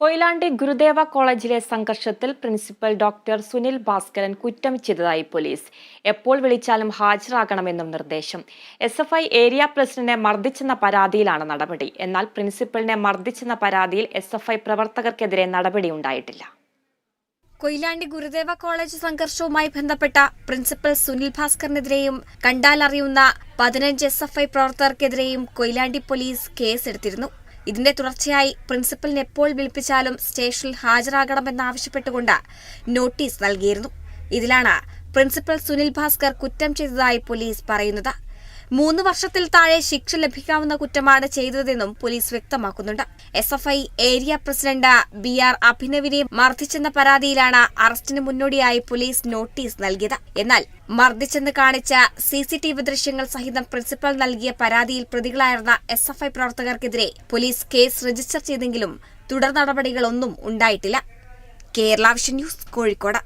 കൊയിലാണ്ടി ഗുരുദേവ കോളേജിലെ സംഘർഷത്തിൽ principal doctor Sunil Bhaskaran കുറ്റം ചെയ്തതായി പോലീസ്. എപ്പോൾ വിളിച്ചാലും ഹാജരാകണമെന്നും നിർദ്ദേശം. എസ് എഫ് ഐ ഏരിയ പ്രസിഡന്റിനെ മർദ്ദിച്ചെന്ന പരാതിയിലാണ് നടപടി. എന്നാൽ പ്രിൻസിപ്പലിനെ മർദ്ദിച്ചെന്ന പരാതിയിൽ എസ് എഫ് ഐ പ്രവർത്തകർക്കെതിരെ നടപടി ഉണ്ടായിട്ടില്ല. കൊയിലാണ്ടി ഗുരുദേവ കോളേജ് സംഘർഷവുമായി ബന്ധപ്പെട്ട പ്രിൻസിപ്പൽ സുനിൽ ഭാസ്കറിനെതിരെയും കണ്ടാലറിയുന്ന പതിനഞ്ച് എസ് എഫ് ഐ പ്രവർത്തകർക്കെതിരെയും കൊയിലാണ്ടി പോലീസ് കേസെടുത്തിരുന്നു. ഇതിന്റെ തുടർച്ചയായി പ്രിൻസിപ്പലിനെ എപ്പോൾ വിളിപ്പിച്ചാലും സ്റ്റേഷനിൽ ഹാജരാകണമെന്നാവശ്യപ്പെട്ടുകൊണ്ട് നോട്ടീസ് നൽകിയിരുന്നു. ഇതിലാണ് പ്രിൻസിപ്പൽ സുനിൽ ഭാസ്കർ കുറ്റം ചെയ്തതായി പോലീസ് പറയുന്നത്. മൂന്ന് വർഷത്തിൽ താഴെ ശിക്ഷ ലഭിക്കാവുന്ന കുറ്റമാണ് ചെയ്തതെന്നും പോലീസ് വ്യക്തമാക്കുന്നുണ്ട്. S F I area president B R അഭിനവിനെ മർദ്ദിച്ചെന്ന പരാതിയിലാണ് അറസ്റ്റിന് മുന്നോടിയായി പോലീസ് നോട്ടീസ് നൽകിയത്. എന്നാൽ മർദ്ദിച്ചെന്ന് കാണിച്ച സി സി ടി വി ദൃശ്യങ്ങൾ സഹിതം പ്രിൻസിപ്പൽ നൽകിയ പരാതിയിൽ പ്രതികളായിരുന്ന എസ് എഫ് ഐ പ്രവർത്തകർക്കെതിരെ പോലീസ് കേസ് രജിസ്റ്റർ ചെയ്തെങ്കിലും തുടർ നടപടികളൊന്നും ഉണ്ടായിട്ടില്ല. Kerala vision news Kozhikode.